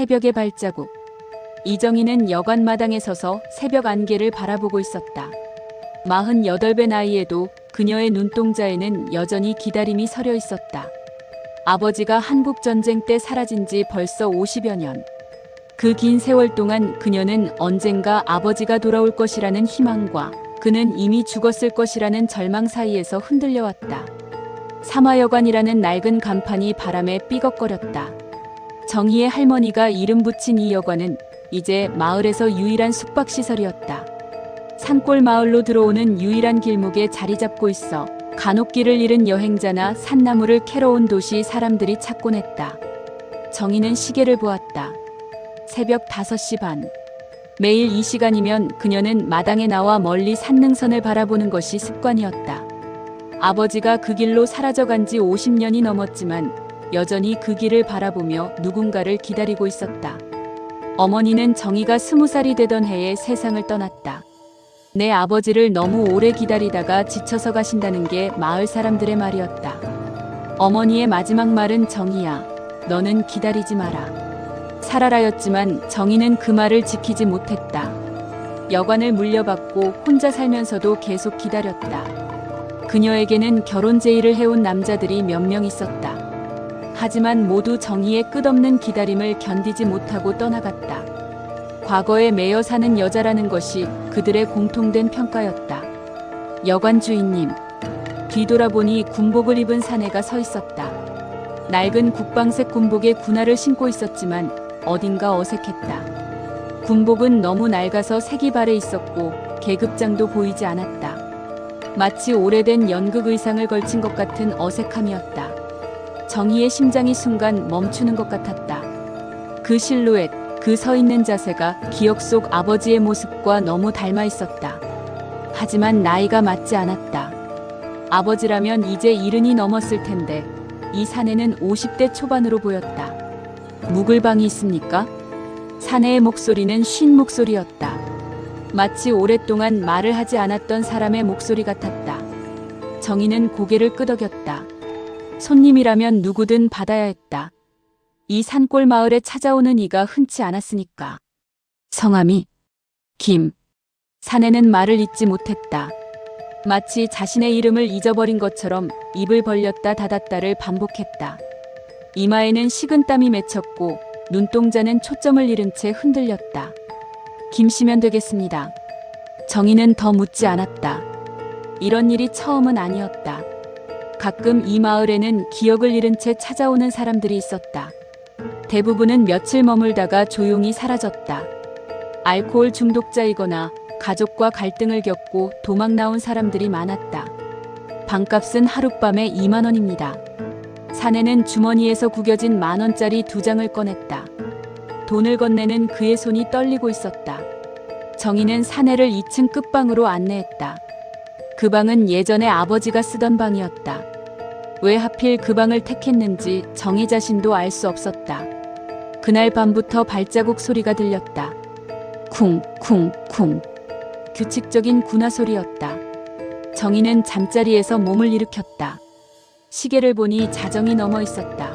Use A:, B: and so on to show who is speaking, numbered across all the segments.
A: 새벽의 발자국. 이정희는 여관 마당에 서서 새벽 안개를 바라보고 있었다. 48배 나이에도 그녀의 눈동자에는 여전히 기다림이 서려 있었다. 아버지가 한국 전쟁 때 사라진 지 벌써 50여 년. 그 긴 세월 동안 그녀는 언젠가 아버지가 돌아올 것이라는 희망과 그는 이미 죽었을 것이라는 절망 사이에서 흔들려왔다. 사마여관이라는 낡은 간판이 바람에 삐걱거렸다. 정희의 할머니가 이름 붙인 이 여관은 이제 마을에서 유일한 숙박시설이었다. 산골 마을로 들어오는 유일한 길목에 자리 잡고 있어 간혹 길을 잃은 여행자나 산나무를 캐러 온 도시 사람들이 찾곤 했다. 정희는 시계를 보았다. 새벽 5시 반. 매일 이 시간이면 그녀는 마당에 나와 멀리 산능선을 바라보는 것이 습관이었다. 아버지가 그 길로 사라져간 지 50년이 넘었지만 여전히 그 길을 바라보며 누군가를 기다리고 있었다. 어머니는 정희가 스무 살이 되던 해에 세상을 떠났다. 내 아버지를 너무 오래 기다리다가 지쳐서 가신다는 게 마을 사람들의 말이었다. 어머니의 마지막 말은 정희야, 너는 기다리지 마라. 살아라였지만 정희는 그 말을 지키지 못했다. 여관을 물려받고 혼자 살면서도 계속 기다렸다. 그녀에게는 결혼 제의를 해온 남자들이 몇 명 있었다. 하지만 모두 정희의 끝없는 기다림을 견디지 못하고 떠나갔다. 과거에 매여 사는 여자라는 것이 그들의 공통된 평가였다. 여관 주인님. 뒤돌아보니 군복을 입은 사내가 서 있었다. 낡은 국방색 군복에 군화를 신고 있었지만 어딘가 어색했다. 군복은 너무 낡아서 색이 발해 있었고 계급장도 보이지 않았다. 마치 오래된 연극 의상을 걸친 것 같은 어색함이었다. 정희의 심장이 순간 멈추는 것 같았다. 그 실루엣, 그 서 있는 자세가 기억 속 아버지의 모습과 너무 닮아 있었다. 하지만 나이가 맞지 않았다. 아버지라면 이제 이른이 넘었을 텐데 이 사내는 50대 초반으로 보였다. 묵을 방이 있습니까? 사내의 목소리는 쉰 목소리였다. 마치 오랫동안 말을 하지 않았던 사람의 목소리 같았다. 정희는 고개를 끄덕였다. 손님이라면 누구든 받아야 했다. 이 산골 마을에 찾아오는 이가 흔치 않았으니까. 성함이 김. 사내는 말을 잇지 못했다. 마치 자신의 이름을 잊어버린 것처럼 입을 벌렸다 닫았다를 반복했다. 이마에는 식은땀이 맺혔고 눈동자는 초점을 잃은 채 흔들렸다. 김씨면 되겠습니다. 정희는 더 묻지 않았다. 이런 일이 처음은 아니었다. 가끔 이 마을에는 기억을 잃은 채 찾아오는 사람들이 있었다. 대부분은 며칠 머물다가 조용히 사라졌다. 알코올 중독자이거나 가족과 갈등을 겪고 도망 나온 사람들이 많았다. 방값은 하룻밤에 2만 원입니다. 사내는 주머니에서 구겨진 만 원짜리 두 장을 꺼냈다. 돈을 건네는 그의 손이 떨리고 있었다. 정희는 사내를 2층 끝방으로 안내했다. 그 방은 예전에 아버지가 쓰던 방이었다. 왜 하필 그 방을 택했는지 정희 자신도 알 수 없었다. 그날 밤부터 발자국 소리가 들렸다. 쿵, 쿵, 쿵. 규칙적인 군화 소리였다. 정희는 잠자리에서 몸을 일으켰다. 시계를 보니 자정이 넘어 있었다.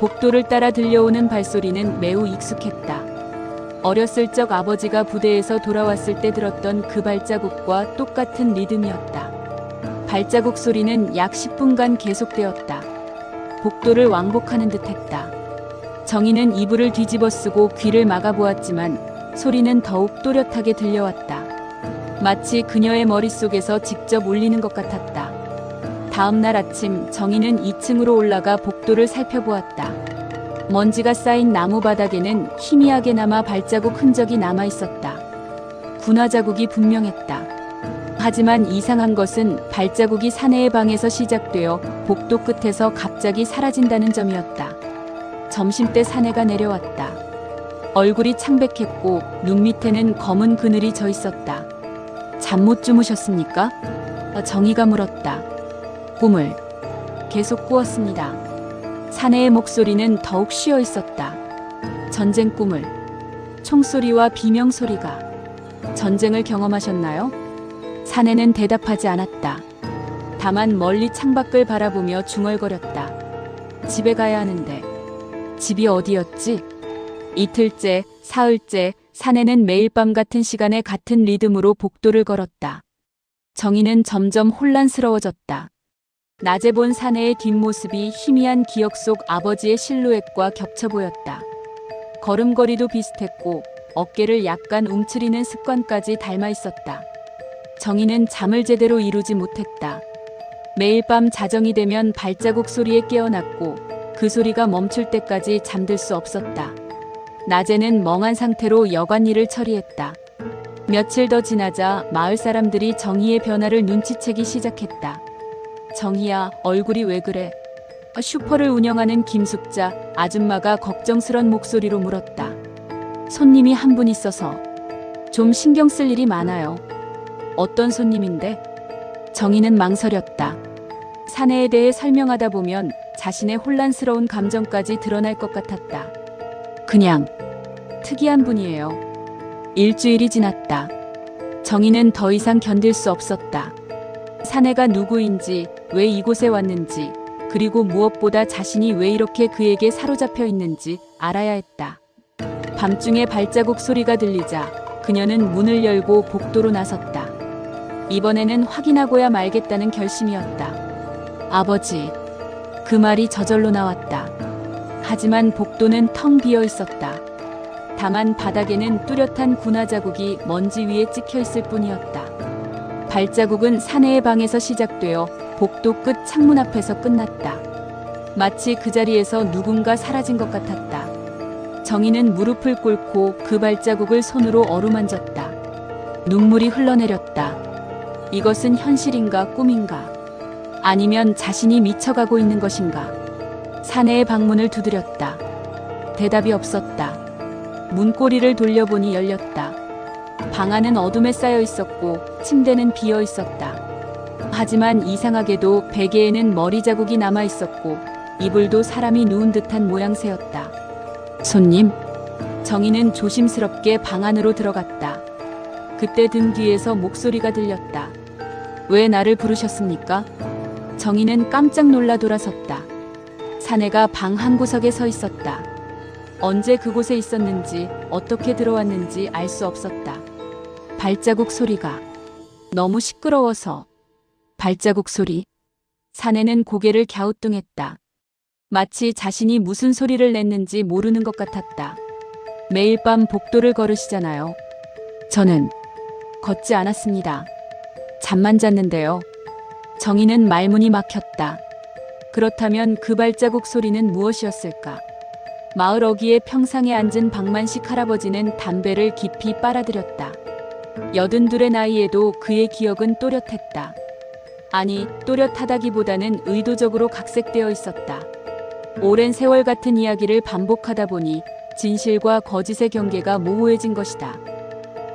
A: 복도를 따라 들려오는 발소리는 매우 익숙했다. 어렸을 적 아버지가 부대에서 돌아왔을 때 들었던 그 발자국과 똑같은 리듬이었다. 발자국 소리는 약 10분간 계속되었다. 복도를 왕복하는 듯 했다. 정희는 이불을 뒤집어 쓰고 귀를 막아보았지만 소리는 더욱 또렷하게 들려왔다. 마치 그녀의 머릿속에서 직접 울리는 것 같았다. 다음 날 아침 정희는 2층으로 올라가 복도를 살펴보았다. 먼지가 쌓인 나무 바닥에는 희미하게나마 발자국 흔적이 남아 있었다. 군화 자국이 분명했다. 하지만 이상한 것은 발자국이 사내의 방에서 시작되어 복도 끝에서 갑자기 사라진다는 점이었다. 점심때 사내가 내려왔다. 얼굴이 창백했고 눈 밑에는 검은 그늘이 져 있었다. 잠 못 주무셨습니까? 정희가 물었다. 꿈을 계속 꾸었습니다. 사내의 목소리는 더욱 쉬어 있었다. 전쟁 꿈을 총소리와 비명 소리가 전쟁을 경험하셨나요? 사내는 대답하지 않았다. 다만 멀리 창밖을 바라보며 중얼거렸다. 집에 가야 하는데 집이 어디였지? 이틀째, 사흘째, 사내는 매일 밤 같은 시간에 같은 리듬으로 복도를 걸었다. 정희는 점점 혼란스러워졌다. 낮에 본 사내의 뒷모습이 희미한 기억 속 아버지의 실루엣과 겹쳐 보였다. 걸음걸이도 비슷했고 어깨를 약간 움츠리는 습관까지 닮아 있었다. 정희는 잠을 제대로 이루지 못했다. 매일 밤 자정이 되면 발자국 소리에 깨어났고 그 소리가 멈출 때까지 잠들 수 없었다. 낮에는 멍한 상태로 여관 일을 처리했다. 며칠 더 지나자 마을 사람들이 정희의 변화를 눈치채기 시작했다. 정희야, 얼굴이 왜 그래? 슈퍼를 운영하는 김숙자 아줌마가 걱정스런 목소리로 물었다. 손님이 한 분 있어서 좀 신경 쓸 일이 많아요. 어떤 손님인데? 정희는 망설였다. 사내에 대해 설명하다 보면 자신의 혼란스러운 감정까지 드러날 것 같았다. 그냥 특이한 분이에요. 일주일이 지났다. 정희는 더 이상 견딜 수 없었다. 사내가 누구인지, 왜 이곳에 왔는지, 그리고 무엇보다 자신이 왜 이렇게 그에게 사로잡혀 있는지 알아야 했다. 밤중에 발자국 소리가 들리자 그녀는 문을 열고 복도로 나섰다. 이번에는 확인하고야 말겠다는 결심이었다. 아버지. 그 말이 저절로 나왔다. 하지만 복도는 텅 비어 있었다. 다만 바닥에는 뚜렷한 군화 자국이 먼지 위에 찍혀 있을 뿐이었다. 발자국은 사내의 방에서 시작되어 복도 끝 창문 앞에서 끝났다. 마치 그 자리에서 누군가 사라진 것 같았다. 정희는 무릎을 꿇고 그 발자국을 손으로 어루만졌다. 눈물이 흘러내렸다. 이것은 현실인가 꿈인가? 아니면 자신이 미쳐가고 있는 것인가? 사내의 방문을 두드렸다. 대답이 없었다. 문고리를 돌려보니 열렸다. 방 안은 어둠에 쌓여 있었고 침대는 비어 있었다. 하지만 이상하게도 베개에는 머리 자국이 남아 있었고 이불도 사람이 누운 듯한 모양새였다. 손님? 정희는 조심스럽게 방 안으로 들어갔다. 그때 등 뒤에서 목소리가 들렸다. 왜 나를 부르셨습니까? 정희는 깜짝 놀라 돌아섰다. 사내가 방 한 구석에 서 있었다. 언제 그곳에 있었는지 어떻게 들어왔는지 알 수 없었다. 발자국 소리가 너무 시끄러워서 발자국 소리. 사내는 고개를 갸우뚱했다. 마치 자신이 무슨 소리를 냈는지 모르는 것 같았다. 매일 밤 복도를 걸으시잖아요. 저는 걷지 않았습니다. 잠만 잤는데요. 정희는 말문이 막혔다. 그렇다면 그 발자국 소리는 무엇이었을까? 마을 어귀의 평상에 앉은 박만식 할아버지는 담배를 깊이 빨아들였다. 여든 둘의 나이에도 그의 기억은 또렷했다. 아니, 또렷하다기보다는 의도적으로 각색되어 있었다. 오랜 세월 같은 이야기를 반복하다 보니 진실과 거짓의 경계가 모호해진 것이다.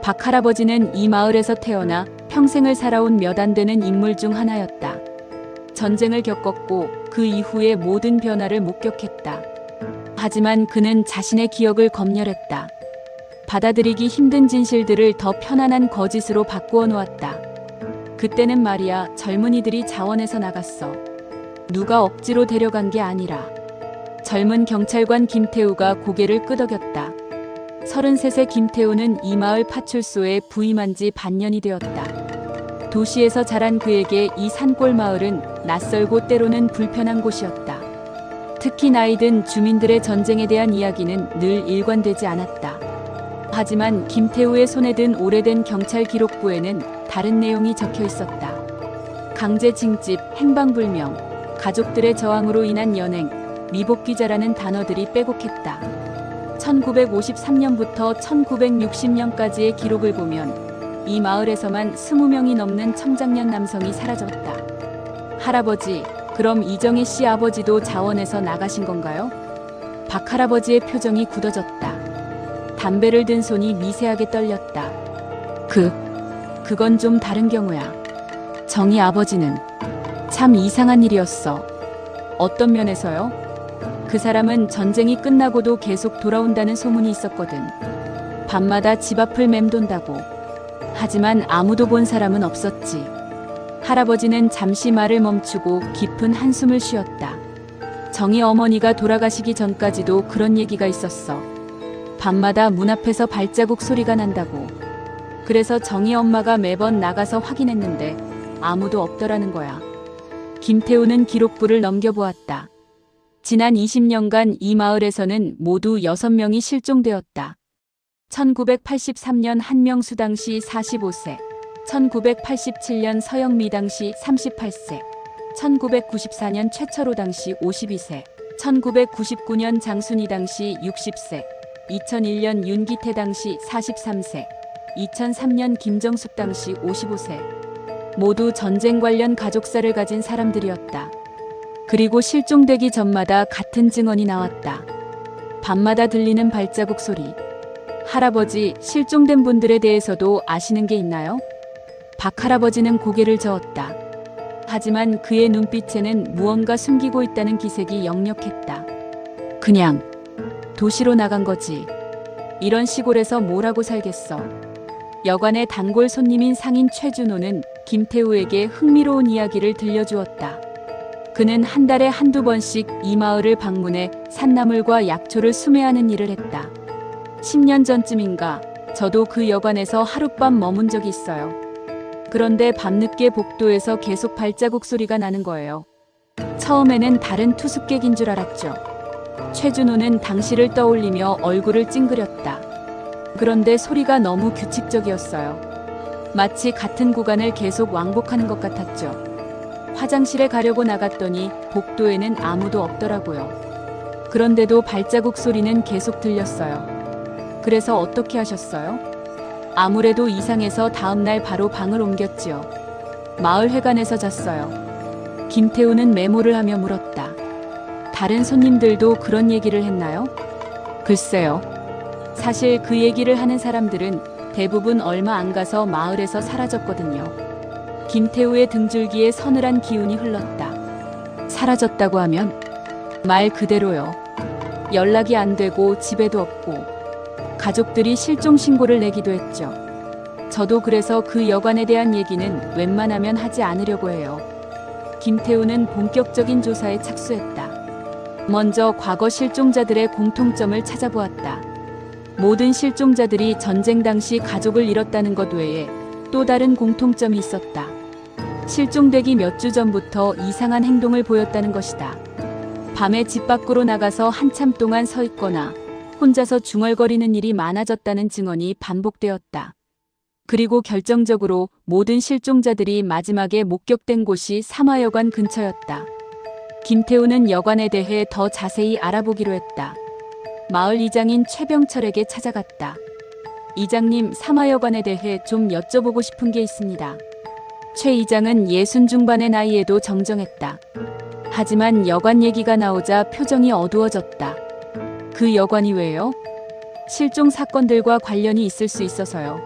A: 박 할아버지는 이 마을에서 태어나 평생을 살아온 몇 안 되는 인물 중 하나였다. 전쟁을 겪었고 그 이후의 모든 변화를 목격했다. 하지만 그는 자신의 기억을 검열했다. 받아들이기 힘든 진실들을 더 편안한 거짓으로 바꾸어 놓았다. 그때는 말이야 젊은이들이 자원해서 나갔어. 누가 억지로 데려간 게 아니라. 젊은 경찰관 김태우가 고개를 끄덕였다. 33세 김태우는 이 마을 파출소에 부임한 지 반년이 되었다. 도시에서 자란 그에게 이 산골 마을은 낯설고 때로는 불편한 곳이었다. 특히 나이 든 주민들의 전쟁에 대한 이야기는 늘 일관되지 않았다. 하지만 김태우의 손에 든 오래된 경찰 기록부에는 다른 내용이 적혀 있었다. 강제 징집, 행방불명, 가족들의 저항으로 인한 연행, 미복귀자라는 단어들이 빼곡했다. 1953년부터 1960년까지의 기록을 보면 이 마을에서만 20명이 넘는 청장년 남성이 사라졌다. 할아버지, 그럼 이정희 씨 아버지도 자원해서 나가신 건가요? 박 할아버지의 표정이 굳어졌다. 담배를 든 손이 미세하게 떨렸다. 그, 그건 좀 다른 경우야. 정희 아버지는 참 이상한 일이었어. 어떤 면에서요? 그 사람은 전쟁이 끝나고도 계속 돌아온다는 소문이 있었거든. 밤마다 집 앞을 맴돈다고. 하지만 아무도 본 사람은 없었지. 할아버지는 잠시 말을 멈추고 깊은 한숨을 쉬었다. 정희 어머니가 돌아가시기 전까지도 그런 얘기가 있었어. 밤마다 문 앞에서 발자국 소리가 난다고. 그래서 정희 엄마가 매번 나가서 확인했는데 아무도 없더라는 거야. 김태우는 기록부를 넘겨보았다. 지난 20년간 이 마을에서는 모두 6명이 실종되었다. 1983년 한명수 당시 45세, 1987년 서영미 당시 38세, 1994년 최철호 당시 52세, 1999년 장순희 당시 60세, 2001년 윤기태 당시 43세, 2003년 김정숙 당시 55세. 모두 전쟁 관련 가족사를 가진 사람들이었다. 그리고 실종되기 전마다 같은 증언이 나왔다. 밤마다 들리는 발자국 소리. 할아버지, 실종된 분들에 대해서도 아시는 게 있나요? 박 할아버지는 고개를 저었다. 하지만 그의 눈빛에는 무언가 숨기고 있다는 기색이 역력했다. 그냥 도시로 나간 거지. 이런 시골에서 뭐라고 살겠어. 여관의 단골 손님인 상인 최준호는 김태우에게 흥미로운 이야기를 들려주었다. 그는 한 달에 한두 번씩 이 마을을 방문해 산나물과 약초를 수매하는 일을 했다. 10년 전쯤인가 저도 그 여관에서 하룻밤 머문 적이 있어요. 그런데 밤늦게 복도에서 계속 발자국 소리가 나는 거예요. 처음에는 다른 투숙객인 줄 알았죠. 최준호는 당시를 떠올리며 얼굴을 찡그렸다. 그런데 소리가 너무 규칙적이었어요. 마치 같은 구간을 계속 왕복하는 것 같았죠. 화장실에 가려고 나갔더니 복도에는 아무도 없더라고요. 그런데도 발자국 소리는 계속 들렸어요. 그래서 어떻게 하셨어요? 아무래도 이상해서 다음날 바로 방을 옮겼지요. 마을 회관에서 잤어요. 김태우는 메모를 하며 물었다. 다른 손님들도 그런 얘기를 했나요? 글쎄요. 사실 그 얘기를 하는 사람들은 대부분 얼마 안 가서 마을에서 사라졌거든요. 김태우의 등줄기에 서늘한 기운이 흘렀다. 사라졌다고 하면 말 그대로요. 연락이 안 되고 집에도 없고 가족들이 실종 신고를 내기도 했죠. 저도 그래서 그 여관에 대한 얘기는 웬만하면 하지 않으려고 해요. 김태우는 본격적인 조사에 착수했다. 먼저 과거 실종자들의 공통점을 찾아보았다. 모든 실종자들이 전쟁 당시 가족을 잃었다는 것 외에 또 다른 공통점이 있었다. 실종되기 몇 주 전부터 이상한 행동을 보였다는 것이다. 밤에 집 밖으로 나가서 한참 동안 서 있거나 혼자서 중얼거리는 일이 많아졌다는 증언이 반복되었다. 그리고 결정적으로 모든 실종자들이 마지막에 목격된 곳이 삼화여관 근처였다. 김태우는 여관에 대해 더 자세히 알아보기로 했다. 마을 이장인 최병철에게 찾아갔다. 이장님, 삼화여관에 대해 좀 여쭤보고 싶은 게 있습니다. 최 이장은 예순 중반의 나이에도 정정했다. 하지만 여관 얘기가 나오자 표정이 어두워졌다. 그 여관이 왜요? 실종 사건들과 관련이 있을 수 있어서요.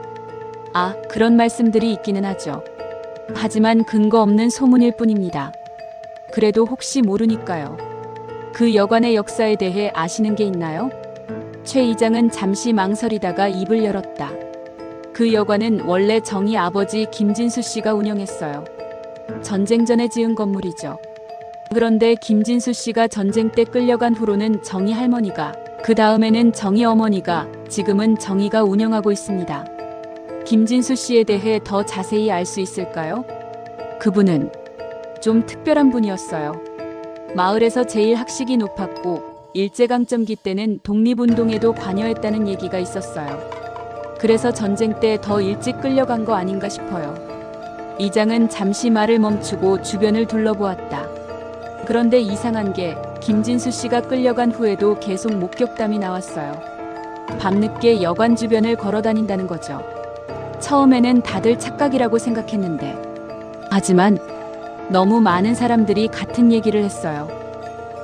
A: 아, 그런 말씀들이 있기는 하죠. 하지만 근거 없는 소문일 뿐입니다. 그래도 혹시 모르니까요. 그 여관의 역사에 대해 아시는 게 있나요? 최 이장은 잠시 망설이다가 입을 열었다. 그 여관은 원래 정희 아버지 김진수 씨가 운영했어요. 전쟁 전에 지은 건물이죠. 그런데 김진수 씨가 전쟁 때 끌려간 후로는 정희 할머니가, 그 다음에는 정희 어머니가, 지금은 정희가 운영하고 있습니다. 김진수 씨에 대해 더 자세히 알 수 있을까요? 그분은 좀 특별한 분이었어요. 마을에서 제일 학식이 높았고 일제강점기 때는 독립운동에도 관여했다는 얘기가 있었어요. 그래서 전쟁 때 더 일찍 끌려간 거 아닌가 싶어요. 이장은 잠시 말을 멈추고 주변을 둘러보았다. 그런데 이상한 게 김진수 씨가 끌려간 후에도 계속 목격담이 나왔어요. 밤늦게 여관 주변을 걸어 다닌다는 거죠. 처음에는 다들 착각이라고 생각했는데. 하지만 너무 많은 사람들이 같은 얘기를 했어요.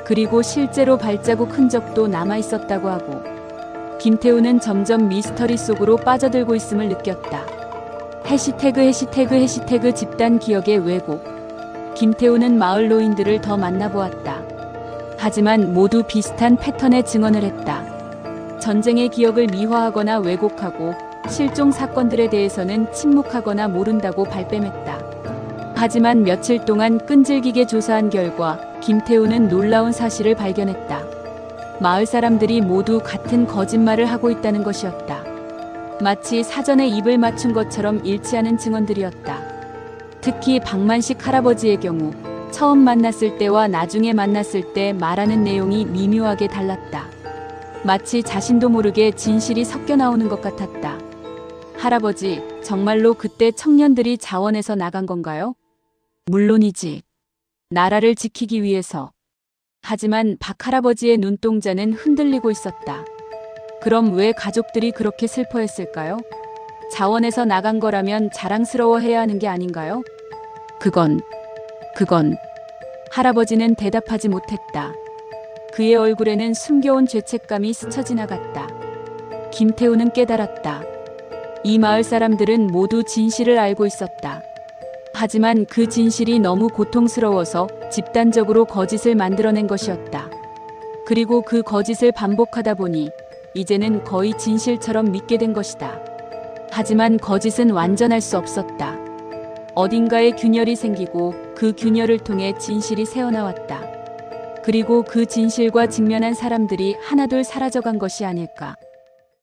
A: 그리고 실제로 발자국 흔적도 남아 있었다고 하고 김태우는 점점 미스터리 속으로 빠져들고 있음을 느꼈다. 해시태그 해시태그 해시태그 집단 기억의 왜곡. 김태우는 마을 노인들을 더 만나보았다. 하지만 모두 비슷한 패턴의 증언을 했다. 전쟁의 기억을 미화하거나 왜곡하고 실종 사건들에 대해서는 침묵하거나 모른다고 발뺌했다. 하지만 며칠 동안 끈질기게 조사한 결과 김태우는 놀라운 사실을 발견했다. 마을 사람들이 모두 같은 거짓말을 하고 있다는 것이었다. 마치 사전에 입을 맞춘 것처럼 일치하는 증언들이었다. 특히 박만식 할아버지의 경우 처음 만났을 때와 나중에 만났을 때 말하는 내용이 미묘하게 달랐다. 마치 자신도 모르게 진실이 섞여 나오는 것 같았다. 할아버지, 정말로 그때 청년들이 자원해서 나간 건가요? 물론이지. 나라를 지키기 위해서. 하지만 박 할아버지의 눈동자는 흔들리고 있었다. 그럼 왜 가족들이 그렇게 슬퍼했을까요? 자원해서 나간 거라면 자랑스러워해야 하는 게 아닌가요? 그건, 그건, 할아버지는 대답하지 못했다. 그의 얼굴에는 숨겨온 죄책감이 스쳐 지나갔다. 김태우는 깨달았다. 이 마을 사람들은 모두 진실을 알고 있었다. 하지만 그 진실이 너무 고통스러워서 집단적으로 거짓을 만들어낸 것이었다. 그리고 그 거짓을 반복하다 보니 이제는 거의 진실처럼 믿게 된 것이다. 하지만 거짓은 완전할 수 없었다. 어딘가에 균열이 생기고 그 균열을 통해 진실이 새어나왔다. 그리고 그 진실과 직면한 사람들이 하나둘 사라져간 것이 아닐까.